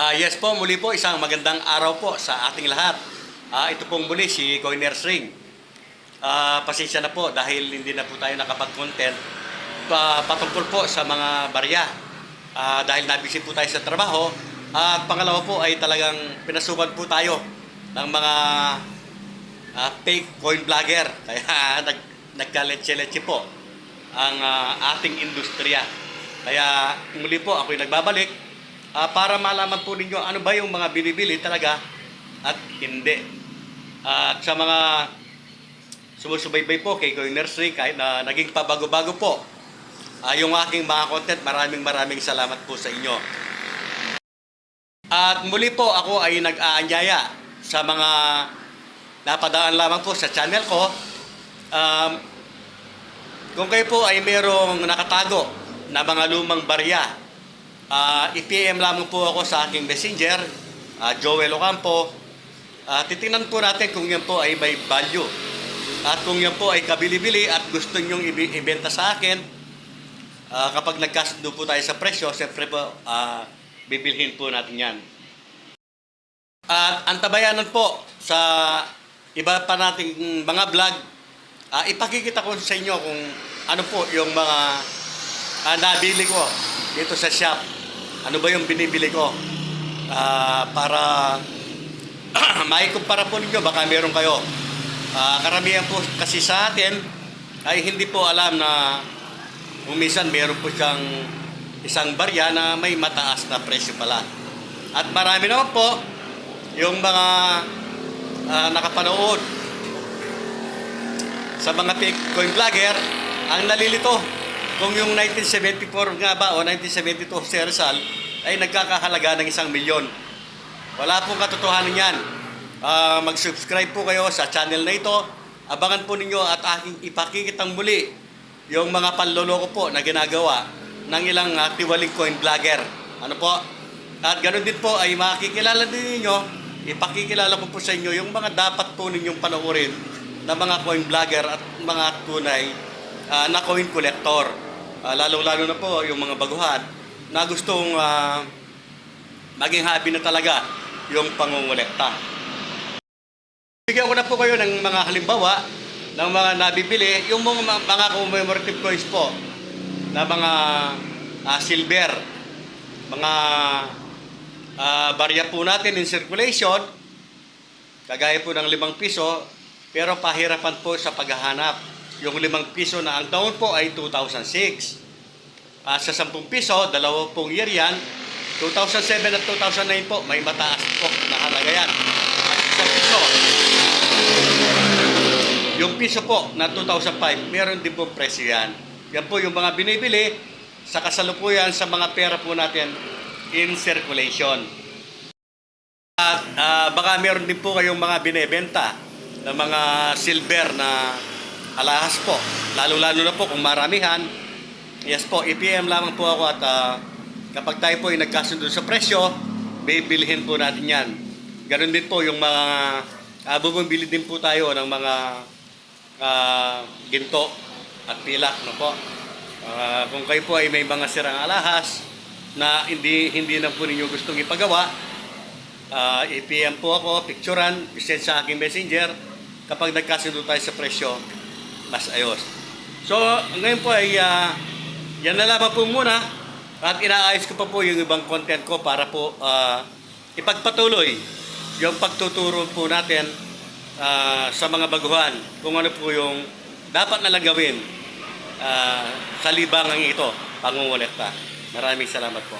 Ah, yes po, muli po isang magandang araw po sa ating lahat. Ah, ito pong muli si Coiner String. Ah, pasensya na po dahil hindi na po tayo nakapag-content pa, patungkol po sa mga barya. Ah, dahil nabisi po tayo sa trabaho. At pangalawa po ay talagang pinasukan po tayo ng mga ah, fake coin vlogger. Kaya nag, nagkaletse-letse po ang ah, ating industriya. Kaya muli po ako'y nagbabalik ah, para malaman po ninyo ano ba yung mga binibili talaga at hindi. At sa mga sumusubaybay po kay Goy Nursery kahit na naging pabago-bago po ah, yung aking mga content, maraming maraming salamat po sa inyo. At muli po ako ay nag-aanyaya sa mga napadaan lamang po sa channel ko. Um, kung kayo po ay mayroong nakatago na mga lumang barya, ah, i-PM lamang po ako sa aking messenger, ah, Joel Ocampo. Ah, titingnan po natin kung yan po ay may value. At kung yan po ay kabili-bili at gusto nyong ibenta sa akin, ah, kapag nagkasundo po tayo sa presyo, siyempre po, ah, bibilhin po natin yan. At antabayanan po sa iba pa nating mga vlog, ah, ipakikita ko sa inyo kung ano po yung mga ah, nabili ko dito sa shop. Ano ba yung binibili ko? Ah, para maikumpara po ninyo, baka meron kayo. Ah, karamihan po kasi sa atin ay hindi po alam na kung minsan meron po siyang isang barya na may mataas na presyo pala. At marami naman po yung mga ah, nakapanood sa mga coin vlogger ang nalilito kung yung 1974 nga ba o 1972 si Rizal ay nagkakahalaga ng isang milyon. Wala pong katotohanan yan. Ah, mag-subscribe po kayo sa channel na ito. Abangan po ninyo at aking ipakikitang muli yung mga panloloko po na ginagawa ng ilang uh, tiwaling coin vlogger. Ano po? At ganoon din po ay makikilala din ninyo, ipakikilala ko po sa inyo yung mga dapat po ninyong panoorin na mga coin vlogger at mga tunay ah, na coin collector. Ah, lalo-lalo na po yung mga baguhan na gustong ah, maging hobby na talaga yung pangungulekta. Bigyan ko na po kayo ng mga halimbawa ng mga nabibili, yung mga, mga commemorative coins po na mga ah, silver, mga ah, barya po natin in circulation, kagaya po ng limang piso, pero pahirapan po sa paghahanap. Yung limang piso na ang taon po ay 2006. Ah, sa 10 piso, dalawa pong year yan. 2007 at 2009 po, may mataas po na halaga yan. At sa piso, yung piso po na 2005, meron din po presyo yan. Yan po yung mga binibili sa kasalukuyan sa mga pera po natin in circulation. At ah, baka meron din po kayong mga binebenta ng mga silver na alahas po. Lalo-lalo na po kung maramihan. Yes po, EPM lamang po ako at ah, kapag tayo po ay nagkasundo sa presyo, bibilhin po natin yan. Ganon din po yung mga, uh, bumibili din po tayo ng mga ah, ginto at pilak. No po? Ah, kung kayo po ay may mga sirang alahas na hindi hindi na po ninyo gustong ipagawa, Ah, i-PM po ako, picturean, send sa aking messenger. Kapag nagkasundo tayo sa presyo, mas ayos. So, ngayon po ay ah, yan na lamang po muna. At inaayos ko pa po yung ibang content ko para po ah, ipagpatuloy yung pagtuturo po natin ah, sa mga baguhan kung ano po yung dapat nalang gawin ah, sa libangang ito, pangungulekta. Maraming salamat po.